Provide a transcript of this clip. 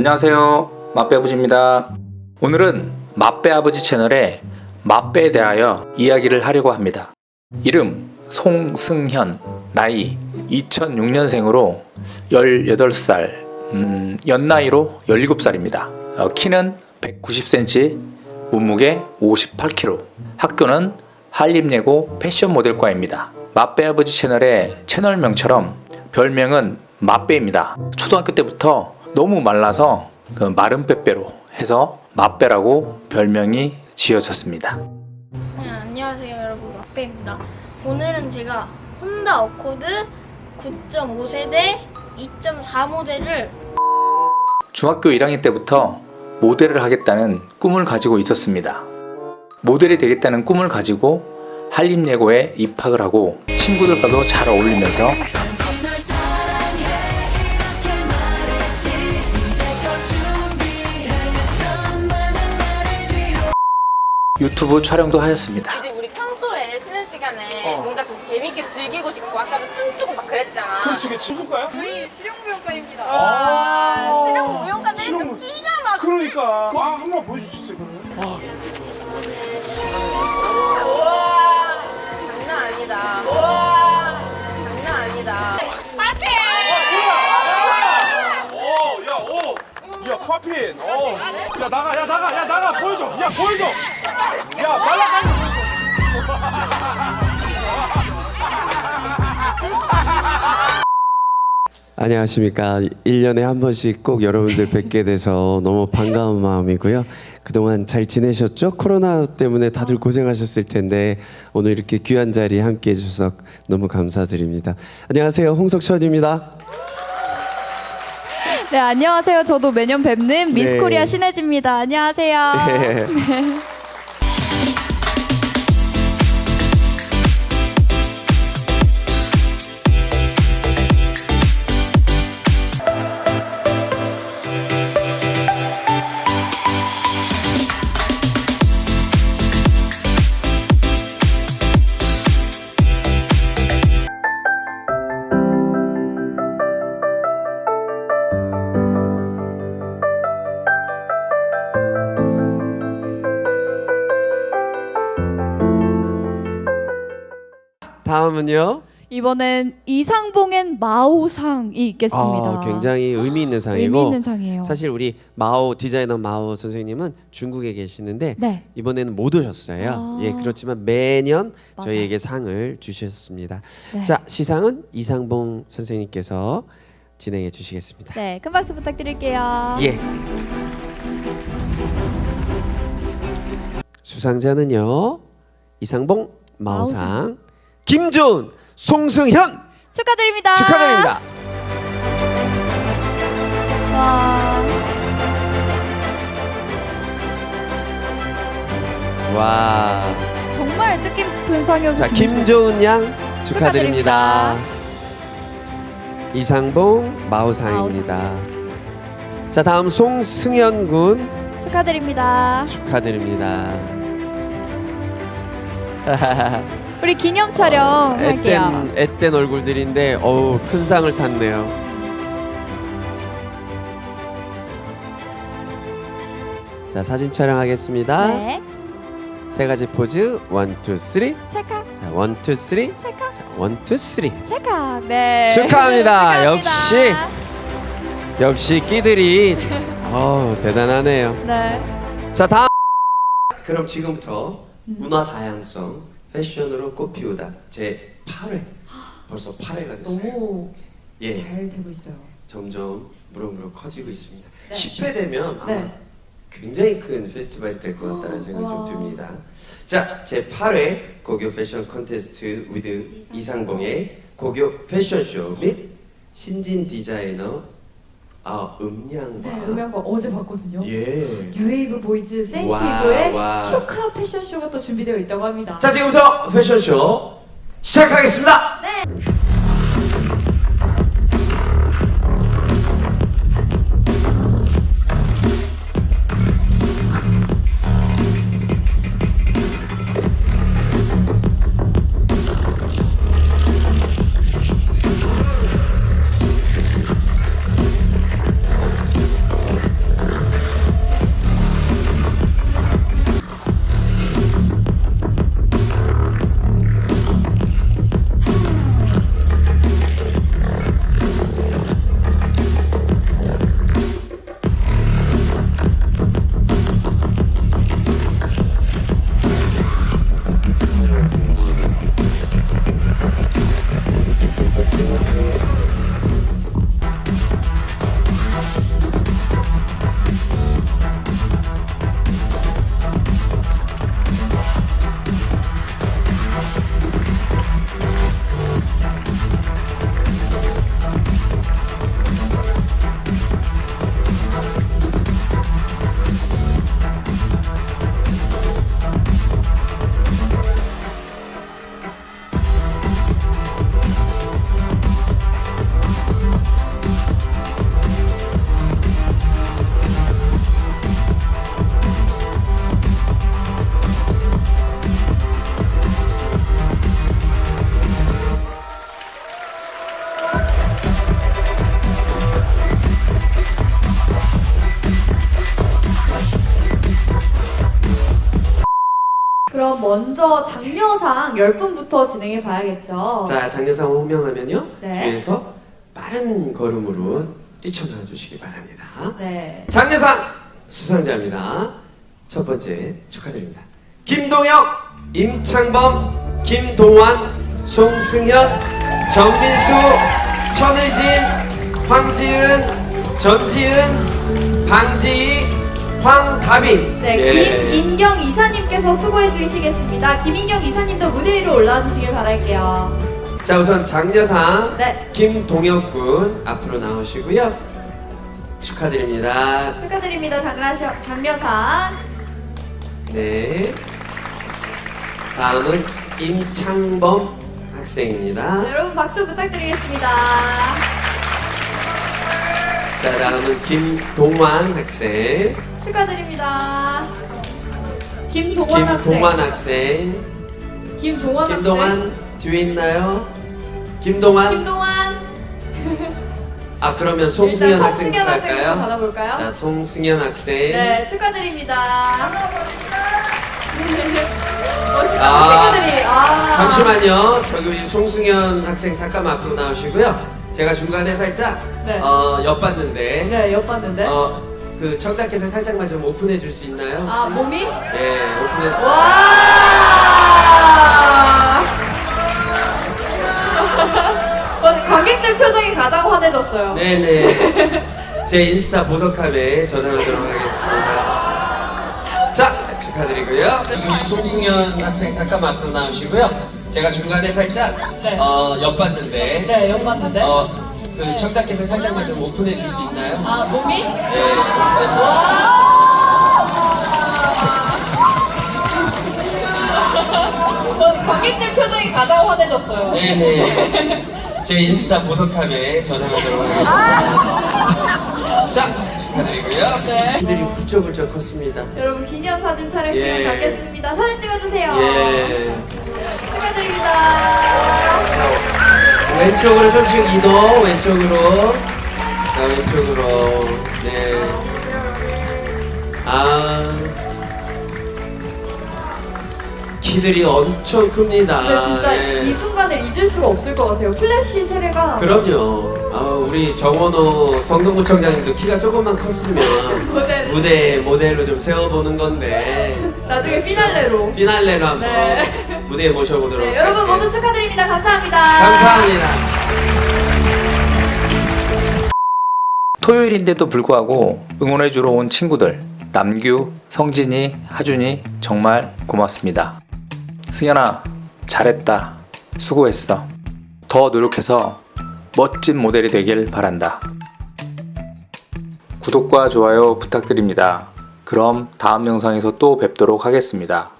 안녕하세요. 맛배 아버지입니다. 오늘은 맛배 아버지 채널에 맛배에 대하여 이야기를 하려고 합니다. 이름 송승현, 나이 2006년생으로 18살, 음, 연나이로 17살입니다. 어, 키는 190cm, 몸무게 58kg. 학교는 한림예고 패션 모델과입니다. 맛배 아버지 채널의 채널명처럼 별명은 맛배입니다. 초등학교 때부터 너무 말라서 그 마른 빼빼로 해서 맛배라고 별명이 지어졌습니다. 네, 안녕하세요 여러분 막배입니다 오늘은 제가 혼다 어코드 9.5세대 2.4 모델을 중학교 1학년 때부터 모델을 하겠다는 꿈을 가지고 있었습니다. 모델이 되겠다는 꿈을 가지고 한림예고에 입학을 하고 친구들과도 잘 어울리면서 유튜브 촬영도 하였습니다. 이제 우리 평소에 쉬는 시간에 뭔가 좀 재밌게 즐기고 싶고 아까도 춤추고 막 그랬잖아. 그렇지 그렇지 무술과야? 저희 실용무용과입니다. 아. 실용무용과는 좀 실용무용. 끼가 막 그러니까 그거 아, 한번 보여줄 수 있어요 그러면? 우와 장난 아니다. 우와 장난 아니다. 파이팅! 오, 야, 오, 야, 파핀, 어, 야 나가, 야 나가, 야 나가, 보여줘, 야 보여줘. 안녕하십니까. 1년에 한 번씩 꼭 여러분들 뵙게 돼서 너무 반가운 마음이고요. 그동안 잘 지내셨죠? 코로나 때문에 다들 고생하셨을 텐데 오늘 이렇게 귀한 자리 함께 해주셔서 너무 감사드립니다. 안녕하세요. 홍석천입니다. 네, 안녕하세요. 저도 매년 뵙는 미스 네. 코리아 신혜지입니다. 안녕하세요. 네. 다음은요. 이번엔 이상봉엔 마오상이 있겠습니다. 아, 굉장히 의미 있는 상이고 의미 있는 상이에요. 사실 우리 마오 디자이너 마오 선생님은 중국에 계시는데 네. 이번에는 못 오셨어요. 아. 예, 그렇지만 매년 맞아요. 저희에게 상을 주셨습니다. 네. 자, 시상은 이상봉 선생님께서 진행해 주시겠습니다. 네, 큰 박수 부탁드릴게요. 예. 수상자는요. 이상봉 마오상, 김준, 송승현 축하드립니다. 축하드립니다. 와, 와. 정말 뜻깊은 상이어서 자, 김조은 양 축하드립니다. 축하드립니다. 이상봉 마오상입니다. 자, 다음 송승현 군 좋- 축하드립니다. 축하드립니다. 우리 기념 촬영 할게요. 앳된 앳된 얼굴들인데 어우 큰 상을 탔네요. 자 사진 촬영하겠습니다. 네, 세 가지 포즈 원, 투, 쓰리. 찰칵, 자, 원, 투, 쓰리. 찰칵, 자, 원, 투, 쓰리. 찰칵. 네. 축하합니다. 축하합니다. 역시. 역시 끼들이 어 대단하네요. 네. 자 다음. 그럼 지금부터 문화 다양성 패션으로 꽃 피우다 제 8회 벌써 8회가 됐어요. 오, 예. 잘 되고 있어요. 점점 무럭무럭 커지고 있습니다. 10회 되면 아마 네. 굉장히 큰 페스티벌이 될 것 같다는 생각이 좀 와. 듭니다. 자, 제 8회 고교 패션 컨테스트 위드 이상봉의 고교 패션쇼 및 신진 디자이너 아 음량과 네, 음향과 어제 봤거든요. 예. 뉴웨이브 보이즈 와, 세인티브의 와. 축하 패션쇼가 또 준비되어 있다고 합니다. 자, 지금부터 패션쇼 시작하겠습니다. 그럼 먼저 장려상 10분부터 진행해 봐야겠죠. 자, 장려상 호명하면요. 네. 뒤에서 빠른 걸음으로 뛰쳐나와 주시기 바랍니다. 네. 장려상 수상자입니다. 첫 번째 축하드립니다. 김동혁, 임창범, 김동완, 송승현, 정민수, 천의진, 황지은, 전지은, 방지희, 황다빈. 네, 예. 김인경 이사님께서 수고해 주시겠습니다. 김인경 이사님도 무대 위로 올라와 주시길 바랄게요. 자 우선 장려상 네. 김동혁 군 앞으로 나오시고요. 축하드립니다. 축하드립니다. 장려상. 장려상. 네. 다음은 임창범 학생입니다. 네, 여러분 박수 부탁드리겠습니다. 자 다음은 김동완 학생. 축하드립니다. 김동완 학생. 김동완 학생. 김동완 학생. 김동완 뒤에 있나요? 김동완. 김동완. 아 그러면 송승현 일단 학생 송승현 학생부터 갈까요? 받아볼까요? 자 송승현 학생. 네, 축하드립니다. 멋있다, 아, 친구들이. 아. 잠시만요. 저기 송승현 학생 잠깐 앞으로 나오시고요. 제가 중간에 살짝 네. 어, 엿봤는데 네, 엿봤는데. 어, 그 청자켓을 살짝만 좀 오픈해 줄 수 있나요? 혹시? 아, 몸이? 예, 오픈해 주세요. 와! 어, 관객들 표정이 가장 환해졌어요. 네네. 제 인스타 보석함에 저장하도록 하겠습니다. 자, 축하드리고요. 송승현 학생 잠깐 앞으로 나오시고요. 제가 중간에 살짝 네. 어, 엿봤는데 네, 엿봤는데. 어, 그 청자켓을 살짝만 좀 오픈해 줄 수 있나요? 아, 몸이? 네, 오픈해 주세요. 어, 관객들 표정이 가장 환해졌어요. 네네. 제 인스타 보석함에 저장하도록 하겠습니다. 자, 축하드리고요. 네. 이들이 훌쩍훌쩍 컸습니다. 여러분 기념 사진 촬영 시간 예. 갖겠습니다. 사진 찍어주세요. 예. 축하드립니다. 왼쪽으로 좀씩 이동, 왼쪽으로. 자, 왼쪽으로. 네. 아. 키들이 엄청 큽니다. 근데 진짜 예. 이 순간을 잊을 수가 없을 것 같아요. 플래시 세례가 그럼요. 아, 우리 정원호 성동구청장님도 키가 조금만 컸으면 모델. 무대 모델로 좀 세워보는 건데 나중에 피날레로. 피날레로 한번 네. 무대에 모셔보도록 네, 여러분 할게요. 모두 축하드립니다. 감사합니다. 감사합니다. 토요일인데도 불구하고 응원해주러 온 친구들 남규, 성진이, 하준이 정말 고맙습니다. 승현아 잘했다. 수고했어. 더 노력해서 멋진 모델이 되길 바란다. 구독과 좋아요 부탁드립니다. 그럼 다음 영상에서 또 뵙도록 하겠습니다.